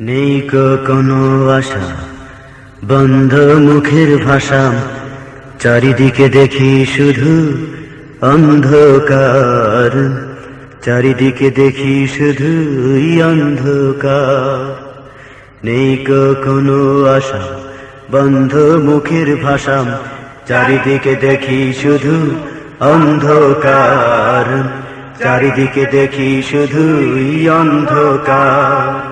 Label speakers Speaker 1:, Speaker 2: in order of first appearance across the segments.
Speaker 1: নেই কোনো আশা, বন্ধ মুখের ভাষা, চারিদিকে দেখি শুধু অন্ধকার। চারিদিকে দেখি শুধু অন্ধকার। নেই কোনো আশা, বন্ধ মুখের ভাষা, চারিদিকে দেখি শুধু অন্ধকার। চারিদিকে দেখি শুধু অন্ধকার।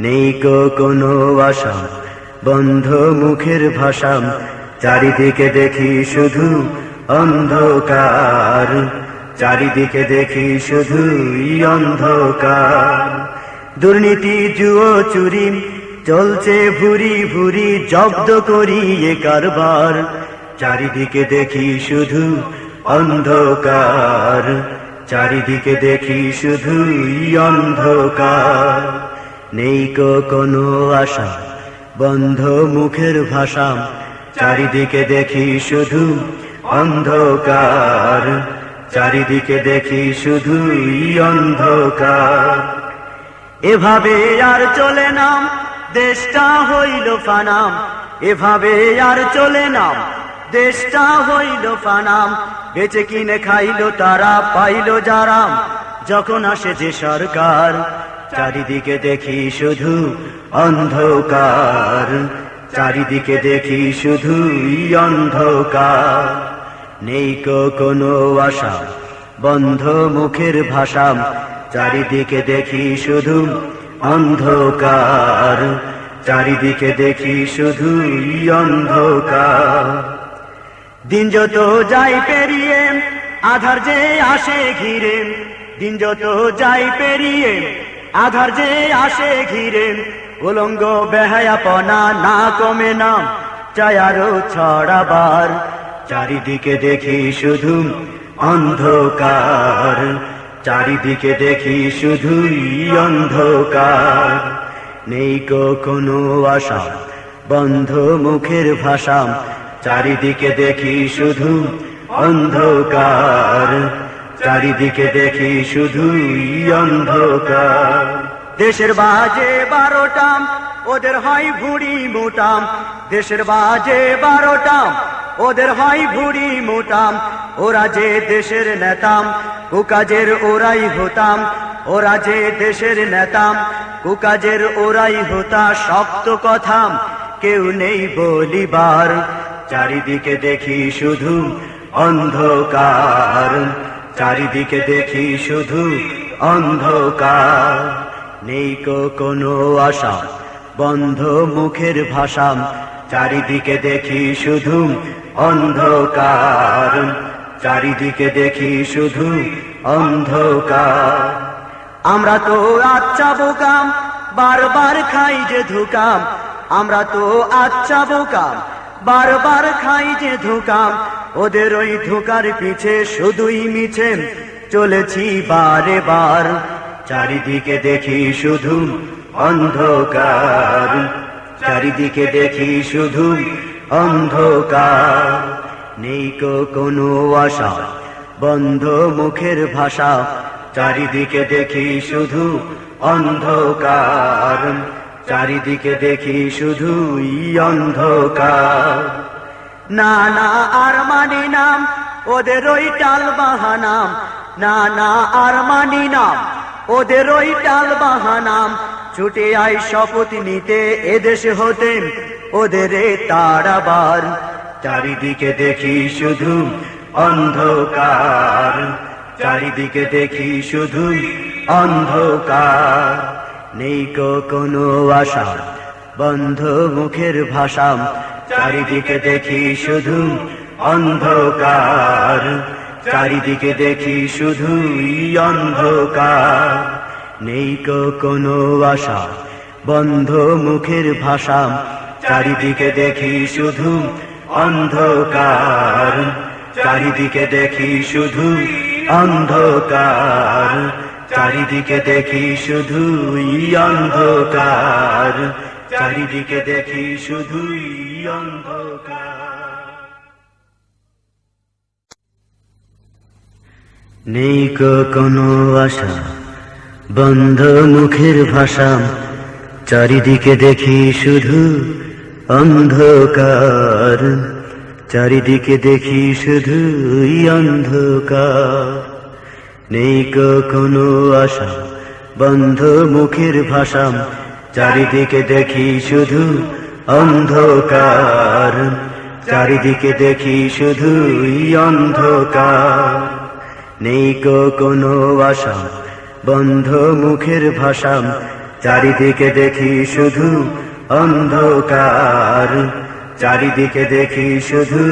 Speaker 1: নেই কো কোনো আশা। বন্ধ মুখের ভাষা, চারিদিকে দেখি শুধু অন্ধকার। চারিদিকে দেখি শুধু অন্ধকার। দুর্নীতি, জুয়ো, চুরি, চলছে ভুরি ভুরি, জব্দ করি এ কারবার। চারিদিকে দেখি শুধু অন্ধকার। চারিদিকে দেখি শুধু অন্ধকার। নেই কোনো আশা। বন্ধ মুখের ভাষা, চারিদিকে দেখি শুধু অন্ধকার। চারিদিকে দেখি শুধুই অন্ধকার। এভাবে আর চলে নাম দেশটা হইল ফানাম। এভাবে আর চলে নাম দেশটা হইল ফানাম। বেচে কিনে খাইল তারা, পাইল যারাম যখন আসে যে সরকার চারিদিকে দেখি শুধু অন্ধকার। চারিদিকে দেখি শুধু অন্ধকার। নেই কোনো আশা, বন্ধ মুখের ভাষা। চারিদিকে দেখি শুধু অন্ধকার। চারিদিকে দেখি শুধু অন্ধকার। দিন যত যাই পেরিয়ে, আধার যে আসে ঘিরে। দিন যত যাই পেরিয়ে আধার যে আসে ঘিরে, উলঙ্গ বেহায়াপনা না কমে না, চাই আরও ছড়াবার। চারিদিকে দেখি শুধু অন্ধকার। চারিদিকে দেখি শুধুই অন্ধকার। নেই কোনো আশা, বন্ধ মুখের ভাষা। চারিদিকে দেখি শুধু অন্ধকার। চারিদিকে দেখি শুধুই অন্ধকার। দেশের বাজে বারোটাম, ওদের হয় ভুড়ি মোটাম। দেশের বাজে বারোটাম, ওদের হয় ভুড়ি মোটাম। ওরা যে দেশের নেতাম, কুকাজের ওরাই হতাম। ওরা যে দেশের নেতাম, কুকাজের ওরাই হতা শক্ত কথাম। কেউ নেই বলিবার, চারিদিকে দেখি শুধু অন্ধকার। চারিদিকে দেখি শুধু অন্ধকার। নেই কোনো আশা, বন্ধ মুখের ভাষা। চারিদিকে দেখি শুধু অন্ধকার। চারিদিকে দেখি শুধু অন্ধকার। আমরা তো আচ্ছা বোকাম বারবার খাই যে ধুকাম। আমরা তো আচ্ছা বোকাম বারবার খাই যে ধুকাম। ওদের ওই ধোকার পিছে শুধুই মিছে। চলেছি বারে বার, চারিদিকে দেখি শুধু অন্ধকার। চারিদিকে দেখি শুধু অন্ধকার। নেই কোনো আশা, বন্ধ মুখের ভাষা। চারিদিকে দেখি শুধু অন্ধকার। চারিদিকে দেখি শুধুই অন্ধকার। না না আর মানি নাম, ওদের ওই টাল বাহানাম না না আর মানি নাম, ওদের ওই টাল বাহানাম ছুটে আই শপথ নিতে এদেশে হতেন ওদের তারাবার। চারিদিকে দেখি শুধু অন্ধকার। চারিদিকে দেখি শুধু অন্ধকার। নেই কোনো আশা। বন্ধ মুখের ভাষা, চারিদিকে দেখি শুধু অন্ধকার। চারিদিকে দেখি শুধুই অন্ধকার। নেই কোনো আশা, বন্ধ মুখের ভাষা, চারিদিকে দেখি শুধু অন্ধকার। চারিদিকে দেখি শুধু অন্ধকার। চারিদিকে দেখি শুধুই অন্ধকার। চারিদিকে দেখি শুধুই অন্ধকার। নেই কোনো আশা, বন্ধ মুখের ভাষা। চারিদিকে দেখি শুধু অন্ধকার। চারিদিকে দেখি শুধু অন্ধকার। নেই কোনো আশা বন্ধ মুখের ভাষা চারিদিকে দেখি শুধু অন্ধকার, চারিদিকে দেখি শুধু অন্ধকার। নেই কোনো আশা বন্ধ মুখের ভাষা চারিদিকে দেখি শুধু অন্ধকার, চারিদিকে দেখি শুধু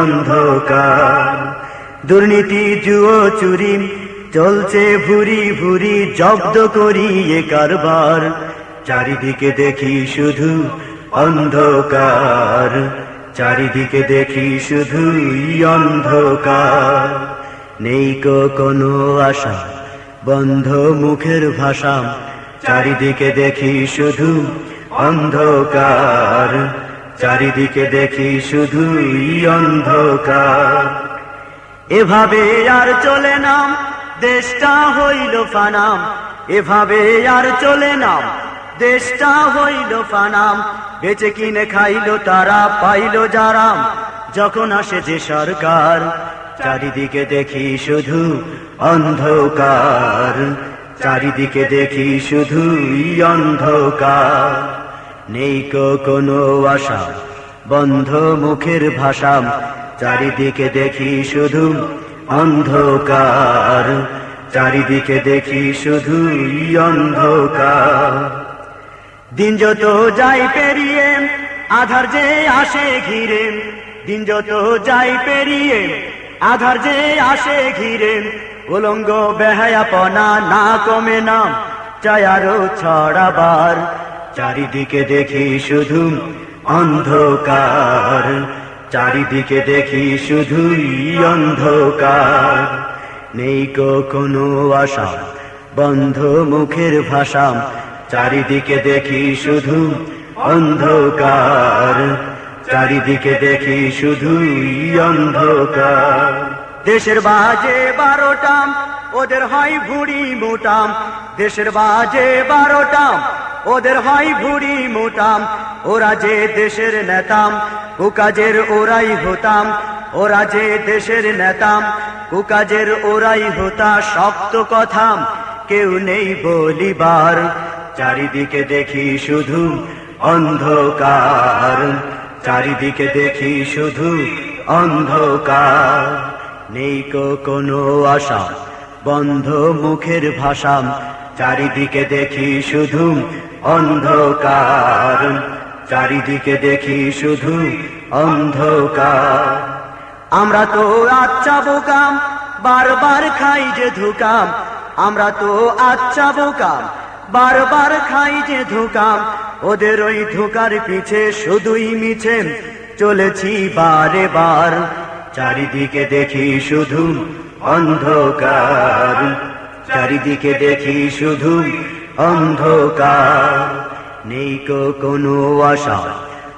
Speaker 1: অন্ধকার। দুর্নীতি, জুয়ো, চুরি চলছে ভুরি ভুরি জব্দ করি এ কারবার। চারিদিকে দেখি শুধু অন্ধকার। চারিদিকে দেখি শুধু অন্ধকার। নেই কোনো আশা, বন্ধ মুখের ভাষা। চারিদিকে দেখি শুধু অন্ধকার। চারিদিকে দেখি শুধু অন্ধকার। এভাবে আর চলে নাম দেশটা হইল ফানাম, এভাবে আর চলে নাম। দেশটা হইল ফানাম, বেচে কিনে খাইল তারা, পাইল যারাম যখন আসে যে সরকার, চারিদিকে দেখি শুধু অন্ধকার। চারিদিকে দেখি শুধু অন্ধকার। নেই কোনো আশা, বন্ধ মুখের ভাষা। চারিদিকে দেখি শুধু অন্ধকার। চারিদিকে দেখি শুধু অন্ধকার। দিন যত যাই পেরিয়ে, আধার যে আসে ঘিরে। দিন যত যাই পেরিয়ে, আধার যে আসে ঘিরে। উলঙ্গ বেহায়াপনা না কমে না, চাই আরও ছড়াবার। চারিদিকে দেখি শুধু অন্ধকার। চারিদিকে দেখি শুধুই অন্ধকার। নেই কো কোনো আশা, বন্ধ মুখের ভাষা। চারিদিকে দেখি শুধু অন্ধকার। চারিদিকে দেখি শুধুই অন্ধকার। দেশের বাজে বারোটাম ওদের হয় ভুড়ি মোটাম দেশের বাজে বারোটাম ওদের হয় ভুড়ি মোটাম ওরা যে দেশের নেতাম, কুকাজের ওরাই হতাম। ওরা যে দেশের নেতাম, কুকাজের ওরাই হতা। শক্ত কথাম কেউ নেই বলিবার। চারিদিকে দেখি শুধু অন্ধকার। চারিদিকে দেখি শুধু অন্ধকার। নেই কোনো আশা, বন্ধ মুখের ভাষা। চারিদিকে দেখি শুধু অন্ধকার। চারিদিকে দেখি শুধু অন্ধকার। আমরা তো আচ্ছা বোকাম, বারবার খাই যে ধুকাম। আমরা তো আচ্ছা বোকাম, বারবার খাই যে ধুকাম। ওদের ওই ধোকার পিছে শুধুই মিছে চলেছি বারে বার। চারিদিকে দেখি শুধু অন্ধকার। চারিদিকে দেখি শুধু অন্ধকার। নেই কোনো আশা,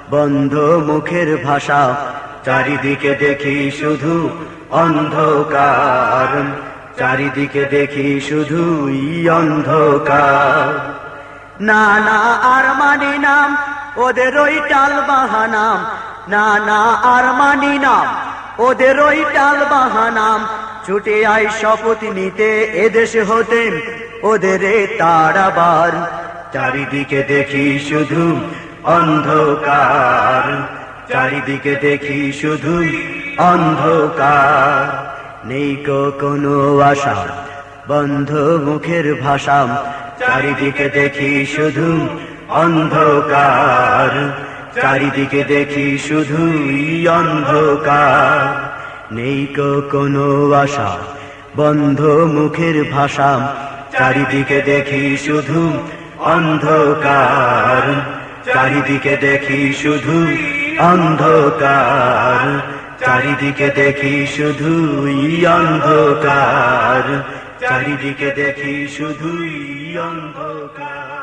Speaker 1: বন্ধ মুখের ভাষা, চারিদিকে দেখি শুধু অন্ধকার। চারিদিকে দেখি শুধুই অন্ধকার। না না আর মানি নাম, ওদের ওই টাল বাহানাম না না আর মানি নাম, ওদের ওই টাল বাহানাম ছুটে আই শপথ নিতে এদেশে হতেন ওদের তারাবার। চারিদিকে দেখি শুধু অন্ধকার। চারিদিকে দেখি শুধু অন্ধকার। নেই কোনো আশা, বন্ধ মুখের ভাষা। চারিদিকে দেখি শুধু অন্ধকার। চারিদিকে দেখি শুধুই অন্ধকার। নেই কোনো আশা, বন্ধ মুখের ভাষা। চারিদিকে দেখি শুধু অন্ধকার। চারিদিকে দেখি শুধু অন্ধকার। চারিদিকে দেখি শুধুই অন্ধকার। চারিদিকে দেখি শুধুই অন্ধকার।